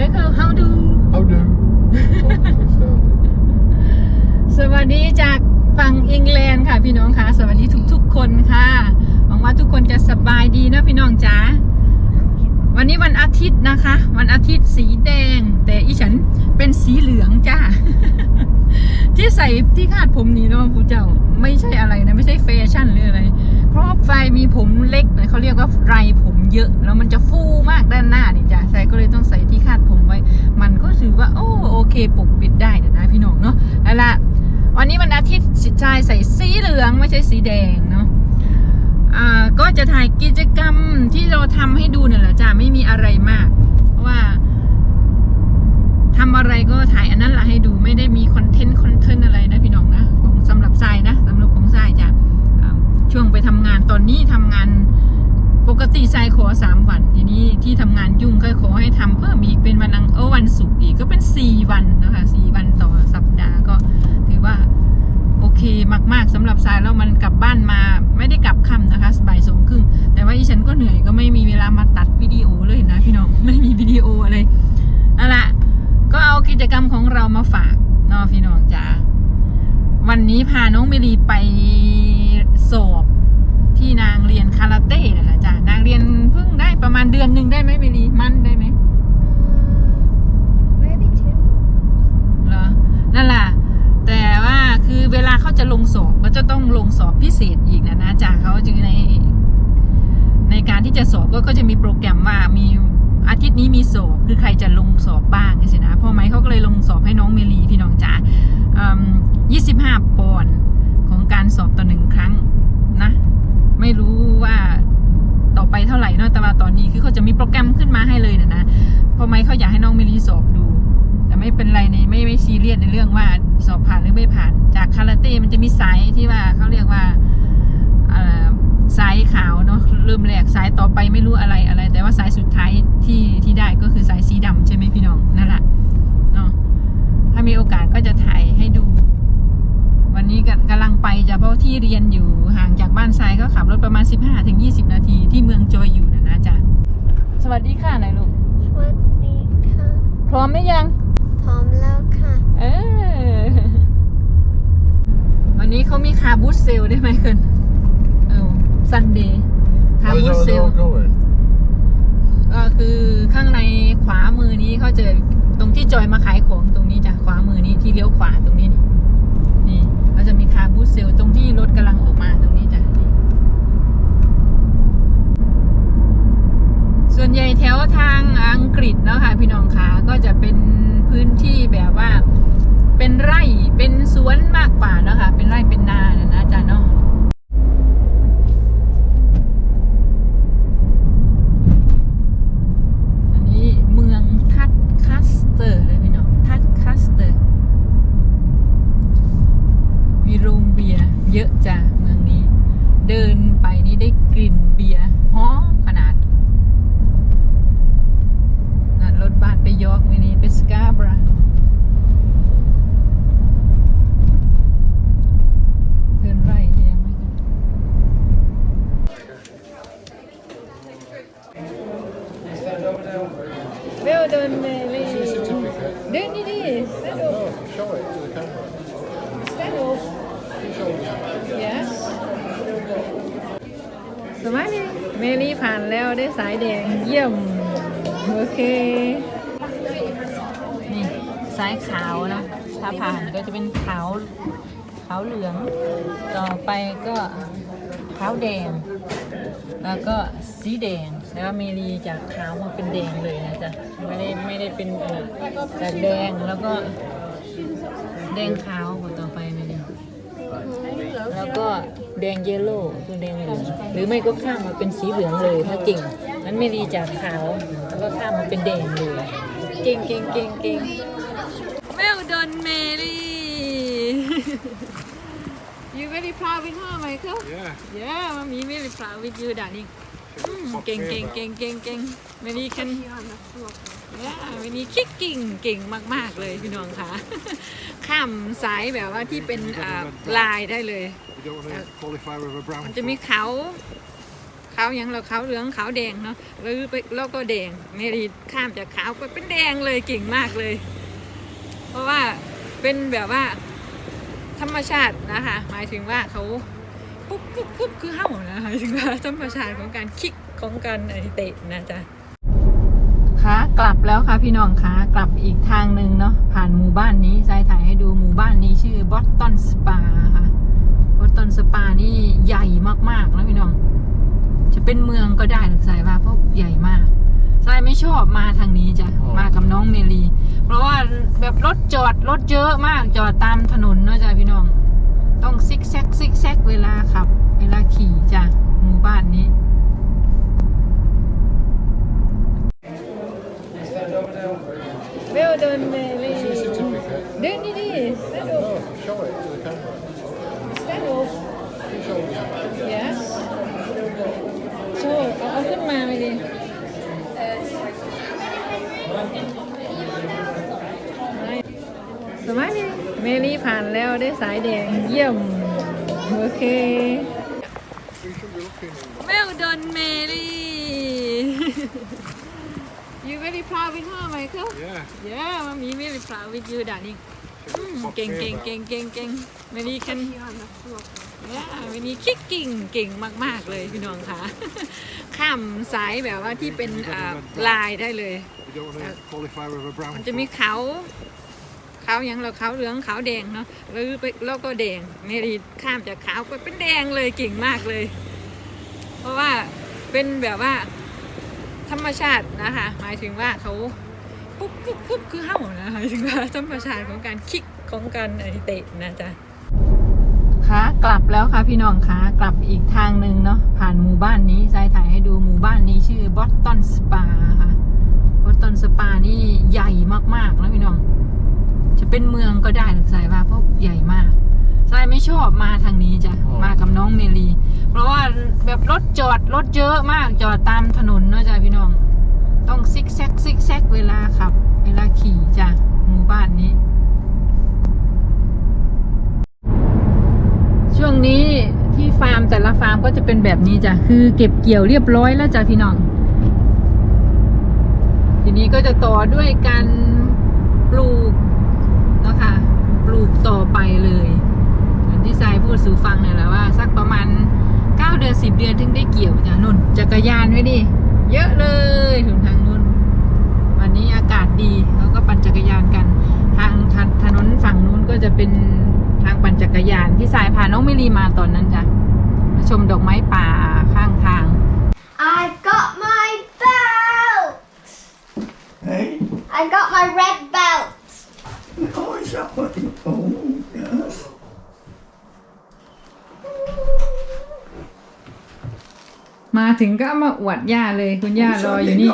Michael how do How do? Oh, สวัสดีจากฝั่งอังกฤษค่ะพี่น้องค่ะสวัสดีทุกๆคนค่ะหวังว่าทุกคนจะสบายดีนะพี่น้องจ๋าวันนี้วันอาทิตย์นะคะ วันอาทิตย์สีแดง แต่อีฉันเป็นสีเหลืองจ้าที่ใส่ที่คาดผมนี้เนาะผู้เจ้าไม่ใช่อะไรนะไม่ใช่แฟชั่นหรืออะไรเพราะว่าไฟมี ผมเล็กเขาเรียกว่าไรผมเยอะ แล้วมันจะฟูมากด้านหน้านี่จ้ะใส่ก็เลยต้องใส่ที่คาดผมไว้ มันก็ถือว่า โอ้โอเคปกปิดได้เดี๋ยวนะพี่น้องเนาะเอาละวันนี้วันอาทิตย์ชายใส่สีเหลืองไม่ใช่สีแดงเนาะอ่าก็จะถ่ายกิจกรรมที่เราทำให้ดูเนี่ยแหละจ้ะไม่มีอะไรมากเพราะว่าทำอะไรก็ถ่ายอันนั้นแหละให้ดูไม่ได้มีคอน ทำเพิ่มอีกเป็นวันอังเออวันศุกร์อีกก็เป็นสี่วันนะคะสี่วันต่อสัปดาห์ก็ถือว่าโอเคมาก ๆสำหรับทรายแล้วมันกลับบ้านมาไม่ได้กลับค่ำนะคะบ่ายสองครึ่งแต่ว่าอีฉันก็เหนื่อยก็ไม่มีเวลามาตัดวิดีโอเลยนะพี่น้องไม่มีวิดีโออะไรเอาละก็เอากิจกรรมของเรามาฝากเนาะพี่น้องจ้าวันนี้พาน้องเมลีไปสอบที่นางเรียนคาราเต้นั่นแหละจ้ะนางเรียนเพิ่งได้ประมาณเดือนหนึ่งได้ไหมเมลีมันได้ไหม Maybe two. เหรอ นั่นแหละแต่ว่าคือเวลาเขาจะลงสอบก็จะต้องลงสอบพิเศษอีกนะนะจ้ะเขาจึงในในการที่จะสอบก็ก็จะมีโปรแกรมว่ามีอาทิตย์นี้มีสอบคือใครจะลงสอบบ้างนี่สินะพ่อไหมเขาก็เลยลงสอบให้น้องเมลีพี่น้องจ๋ายี่สิบห้าปอนด์ของการสอบต่อหนึ่งครั้งนะ ไม่รู้ว่าต่อไปเท่าไหร่เนอะแต่ว่าตอนนี้คือเขาจะมีโปรแกรมขึ้นมาให้เลยนะนะเพราะไหมเขาอยากให้น้องเมลีสอบดู แต่ไม่เป็นไรในไม่ไม่ซีเรียสในเรื่องว่าสอบผ่านหรือไม่ผ่าน จากคาราเต้มันจะมีสายที่ว่าเขาเรียกว่าเอ่อสายขาวเนาะเริ่มแรกสายต่อไปไม่รู้อะไรอะไร แต่ว่าสายสุดท้ายที่ที่ได้ก็คือสายสีดำใช่ไหมพี่น้องนั่นแหละเนาะถ้ามีโอกาสก็จะถ่ายให้ดู วันนี้กกำลังไปจะเพราะที่เรียนอยู่ห่างจากบ้านทรายก็ขับรถประมาณ 15-20 นาทีที่เมืองจอยอยู่นะนะจ๊ะสวัสดีค่ะนายลูกสวัสดีค่ะพร้อมไหมยัง พร้อมแล้วค่ะ เออ วันนี้เขามีคาร์บูสเซล ได้ไหมเคินเออซันเดย์คาร์ Where's บูส our เซล dog going? ก็คือข้างในขวามือนี้เขาจะตรงที่จอยมาขายของตรงนี้จ้ะขวามือนี้ที่เลี้ยวขวาตรงนี้นี่นี่เขาจะมีคาร์บูสเซลตรงที่รถกำลังออกมาตรงนี้จ้ะนี่ส่วนใหญ่แถวทางอังกฤษเนาะค่ะพี่น้องคะก็จะเป็นพื้นที่แบบว่า เป็นไร่ เป็นสวนมากกว่าเนาะค่ะ เป็นไร่ เป็นนานะนะจ๊ะเนาะ อันนี้เมืองทัดคัสเตอร์เลยพี่น้อง ทัดคัสเตอร์ มีโรงเบียร์เยอะจ้ะเมืองนี้ เดินไปนี่ได้กลิ่นเบียร์หอมขนาดนั่นรถบัสไปยอร์กมินี้ไปสกาบรา เดินไร่ยังไม่ถึง เบลเดินเมลี่ Certificate. เดินนี่ดิสนุก No, show it to the camera. สนุก yes สวัสดีเมลี่ผ่านแล้วได้สายแดงเยี่ยม โอเค นี่ สายขาวนะ ถ้าผ่านก็จะเป็นขาว ขาวเหลือง ต่อไปก็ขาวแดง แล้วก็สีแดง แล้วเมลีจากขาวมาเป็นแดงเลยนะจ๊ะไม่ได้ไม่ได้เป็นเออจากแดงแล้วก็แดงขาวกว่าต่อไปเมลีแล้วก็แดงเยลโล่คือแดงเหลืองหรือไม่ก็ข้ามมาเป็นสีเหลืองเลยถ้าเก่งนั้นเมลีจากขาวแล้วก็ข้ามมาเป็นแดงเลยเก่งเก่งเก่งเก่ง Well done, Mary. you very proud with her, Michael? Yeah. Yeah, mommy very proud with you, darling. อืม Top เก่งเก่ง favourite. เก่งเก่งเก่งเมลี่คันเนี่ยเมลี่คิกกิ่งเก่งมาก ๆ เลยพี่น้องค่ะ ข้ามสายแบบว่าที่เป็นอ่าลายได้เลย You don't want to qualify with a brown มันจะมี foot. เขาขขาวยังเราขาวเหลืองขาวแดงเนาะหรือไปแล้วก็แดงเมรีข้ามจากขาวไปเป็นแดงเลยเก่งมากเลย เพราะว่าเป็นแบบว่าธรรมชาตินะคะ หมายถึงว่าเขา ปุ๊บปุ๊บปุ๊บคือเห่านะหมายถึงว่าธรรมชาติของการคิกของการไอเตะนะจ๊ะขากลับแล้วค่ะพี่น้องขากลับอีกทางหนึ่งเนาะผ่านหมู่บ้านนี้ทรายถ่ายให้ดูหมู่บ้านนี้ชื่อบอสตันสปาค่ะบอสตันสปานี่ใหญ่มากๆแล้วพี่น้อง จะเป็นเมืองก็ได้หรือสายว่าเพราะใหญ่มากทรายไม่ชอบมาทางนี้จ้ะอ๋อมากับน้องเมลี เพราะว่าแบบรถจอดรถเยอะมากจอดตามถนนเนาะจ้ะพี่น้อง ต้องซิกแซกซิกแซกเวลาขับ เวลาขี่จ้ะหมู่บ้านนี้เวลเดินเลี certificate. เดินนี่ดิสนุก show it to the camera. สนุก Show yes โชว์เอาขึ้นมาเลยดิสมัยนี้เมลี่ผ่านแล้วได้สายแดง เยี่ยม โอเค We should be looking in เวลดอนเมลี่ you very proud with her Michael Yeah. yeah มามี very proud with you darling อืม Fuck เก่ง me เก่ง about เก่งเก่งเก่งเมลี่ can เนี่ยวันนี้คิกกิ่งเก่งมาก ๆ เลยพี่น้องค่ะข้ามสายแบบว่าที่เป็นอ่าลายได้เลย You don't want to qualify with a brown มันจะมี foot. เขา เขายังเราขาวเหลืองขาวแดงเนาะหรือไปแล้วก็แดงเมรีข้ามจากขาวไปเป็นแดงเลยเก่งมากเลย เพราะว่าเป็นแบบว่าธรรมชาตินะคะ หมายถึงว่าเขาปุ๊บปุ๊บปุ๊บคือเห่านะหมายถึงว่าธรรมชาติของการคิกของการไอเตะนะจ๊ะขากลับแล้วค่ะพี่น้องขากลับอีกทางหนึ่งเนาะผ่านหมู่บ้านนี้ทรายถ่ายให้ดูหมู่บ้านนี้ชื่อบอสตันสปาค่ะบอสตันสปานี่ใหญ่มากๆแล้วพี่น้อง จะเป็นเมืองก็ได้หรือสายว่าเพราะใหญ่มากสายไม่ชอบมาทางนี้จ้ะอ๋อ มากับน้องเมลี เพราะว่าแบบรถจอดรถเยอะมากจอดตามถนนเนาะจ้ะพี่น้อง ต้องซิกแซกซิกแซกเวลาขับ เวลาขี่จ้ะหมู่บ้านนี้ ช่วงนี้ที่ฟาร์มแต่ละฟาร์มก็จะเป็นแบบนี้จ้ะคือเก็บเกี่ยวเรียบร้อยแล้วจ้ะพี่น้อง ทีนี้ก็จะต่อด้วยการปลูกเนาะคะป ลูกต่อไปเลยเหมือนที่ทรายพูดสู่ฟังเนี่ยแหละว่า สักประมาณ9เดือน10เดือนถึงได้เกี่ยวจ้ะนุ่นจักรยานไว้ดิเยอะเลยถึงทางนุ่นวันนี้อากาศดีเขาก็ปั่นจักรยานกัน ทางถถนนฝั่งนู้นก็จะเป็นทางปั่นจักรยานที่สายพาน้องมิลีมาตอนนั้นจ้ะมาชมดอกไม้ป่าข้างทาง I've got my belt. Hey? I got my red belt. Oh, is that what? Oh, yes. มาถึงก็เอามาอวดย่าเลยคุณย่ารออยู่นี่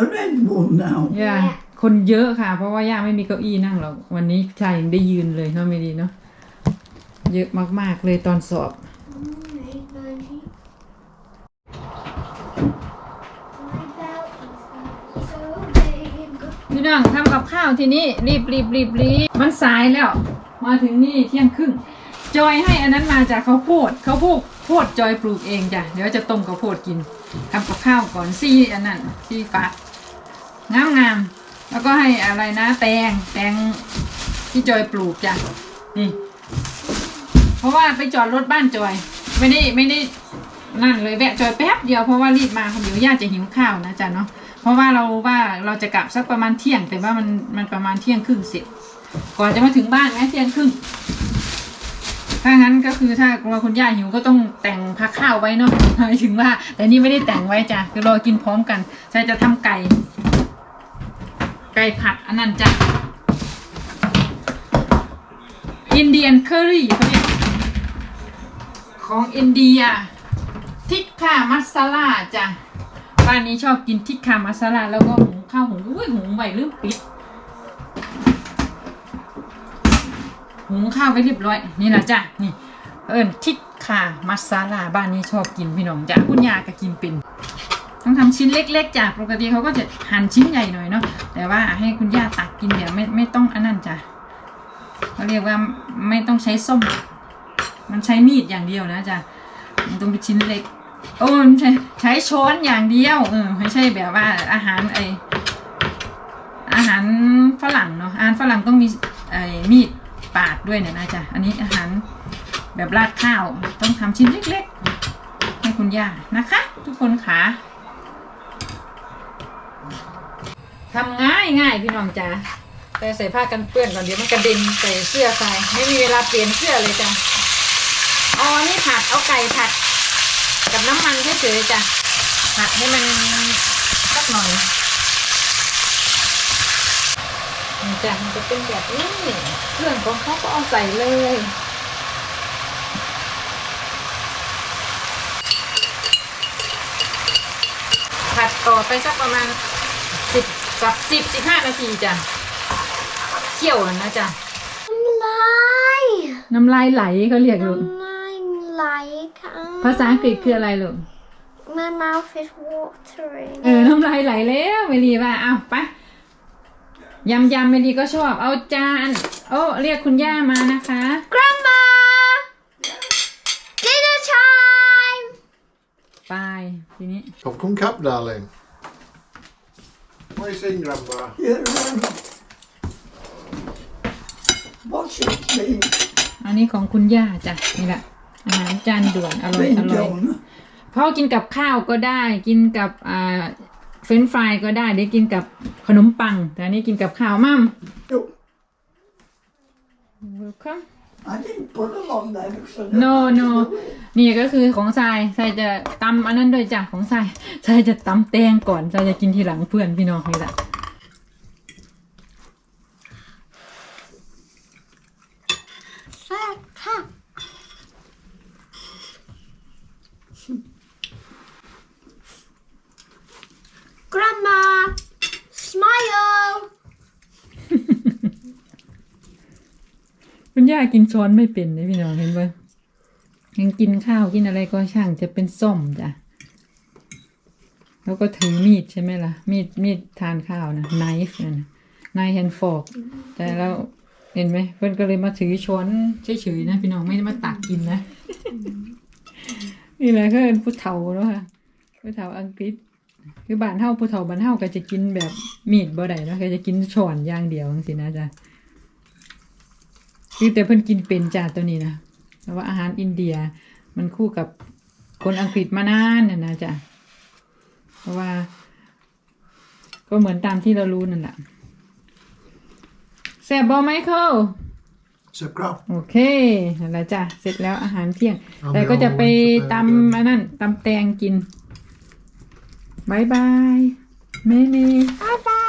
A red one now. ย่าคนเยอะค่ะ เพราะว่าย่าไม่มีเก้าอี้นั่งหรอกวันนี้ชายยังได้ยืนเลยเนาะไม่ดีเนาะเยอะมาก ๆ เลยตอนสอบ My belt is so big. พี่น้องทำกับข้าวทีนี้รีบรีบรีบรีบมันสายแล้ว มาถึงนี่เที่ยงครึ่ง จอยให้อันนั้นมาจากข้าวโพดข้าวโพดโพดจอยปลูกเองจ้ะเดี๋ยวจะต้มข้าวโพดกินทำกับข้าวก่อนซี่อันนั้นซี่ฟ้างามงามๆแล้วก็ให้อะไรนะแตงแตงที่จอยปลูกจ้ะนี่เพราะว่าไปจอดรถบ้านจอย ไม่ได้ไม่ได้นั่นเลยแวะจอยแป๊บเดียวเพราะว่ารีบมาเดี๋ยวย่าจะหิวข้าวนะจ๊ะเนาะเพราะว่าเราว่าเราจะกลับสักประมาณเที่ยง แต่ว่ามันมันประมาณเที่ยงครึ่งเสร็จก่อนจะมาถึงบ้านไหมเที่ยงครึ่ง ถ้างั้นก็คือถ้ากลัวคุณย่าหิวก็ต้องแต่งพักข้าวไว้เนาะหมายถึงว่า แต่นี่ไม่ได้แต่งไว้จ้ะคือรอกินพร้อมกันใช่จะทำไก่ ไก่ผัดอันนั้นจ้ะอินเดียนเคอรี่เขาเรียกของอินเดียทิกคามัสลาจ้ะบ้านนี้ชอบกินทิกคามัสลาแล้วก็หุงข้าวหุงอุ้ยหุงใบลืมปิด หุงข้าวไว้เรียบร้อย นี่นะจ้ะนี่ เอิญทิกคามัสซาลาบ้านนี้ชอบกินพี่น้องจ้ะคุณยาก็กินเป็นต้องทำชิ้นเล็กๆจ้ะปกติเขาก็จะหั่นชิ้นใหญ่หน่อยเนาะแต่ว่าให้คุณย่าตักกินเดี๋ยวไม่ไม่ต้องอันนั้นจ้ะเขาเรียกว่าไม่ต้องใช้ส้ม มันใช้มีดอย่างเดียวนะจ้ะมันต้องเป็นชิ้นเล็กโอ้ม่ใช่ใช้ช้อนอย่างเดียวเออไม่ใช่แบบว่าอาหารไออาหารฝรั่งเนาะอาหารฝรั่งต้องมีไอมีด ปาดด้วยเนี่ยนะจ๊ะ อันนี้อาหารแบบราดข้าวต้องทำชิ้นเล็กๆ ให้คุณย่านะคะ ทุกคนค่ะทำง่ายง่ายพี่น้องจ๋าแต่ใส่ผ้ากันเปื้อนก่อนเดี๋ยวมันกระเด็นใส่เสื้อใส่ไม่มีเวลาเปลี่ยนเสื้อเลยจ้ะเอาอันนี้ผัดเอาไก่ผัด กับน้ำมันเฉยๆจ้ะผัดให้มันสักหน่อยนี่ จ้ะมันจะเป็นแบบนี้เครื่องของเขาก็เอาใส่เลยผัดต่อไปสักประมาณสิบกับสิบสิบห้านาทีจ้ะเคี่ยวแล้วนะจ๊ะ Lie. น้ำลายไหลเขาเรียกลูก Lie like. ภาษาอังกฤษคืออะไรลูก My mouth is watering. เออ น้ำลายไหลแล้วเมลีว่า เอาไป ยำยำเมลีก็ชอบ เอาจาน โอ้เรียกคุณย่ามานะคะ Grandma! Dinner time! ไปทีนี้ Popcorn cup, darling. What are you saying, Grandma? Yeah, um, what's it mean? อันนี้ของคุณย่าจ้ะนี่แหละอาหารจานด่วนอร่อยอ Being ร่อย done. พ่อกินกับข้าวก็ได้กินกับอ่า เฟรนช์ฟรายก็ได้เดี๋ยวกินกับขนมปัง แต่อันนี้กินกับข้าวมั่ม Look, welcome I didn't put them on there because I no no นี่ก็คือของทรายทรายจะตำอันนั้นด้วยจ้ะของทรายทรายจะตำแตงก่อนทรายจะกินทีหลังเพื่อนพี่น้องนี่แหละ Grandma! Smile! คุณ ย่ากินช้อนไม่เป็นเลยพี่น้องเห็นปะยังกินข้าวกินอะไรก็ช่างจะเป็นส้มจ้ะ แล้วก็ถือมีดใช่ไหมล่ะ มีดมีดทานข้าวนะ knife นั่นะ knife and fork แต่แล้วเห็นไหมเพื่อนก็เลยมาถือช้อนเฉยๆนะพี่น้องไม่ได้มาตักกินนะ นี่แหละก็เป็นผู้เฒ่าแล้วค่ะผู้เฒ่าอังกฤษ คือบ้านเฮาผู้เฒ่าบ้านเฮาก็จะกินแบบมีดบ่ได้นะก็จะกินช้อนอย่างเดียวจังซี่นะจ๊ะ คือแต่เพิ่นกินเป็นจ้าตัวนี้นะแต่ว่าอาหารอินเดียมันคู่กับคนอังกฤษมานานน่ะนะจ๊ะเพราะว่า ก็เหมือนตามที่เรารู้นั่นแหละแซ่บบอไมเคิล Sip crab. โอเคนั่นแหละจ้ะเสร็จแล้วอาหารเที่ยงเอาแต่ไม่ก็จะไปเอาตำอันนั้นตำแตงกินบายบายเมเม Bye bye!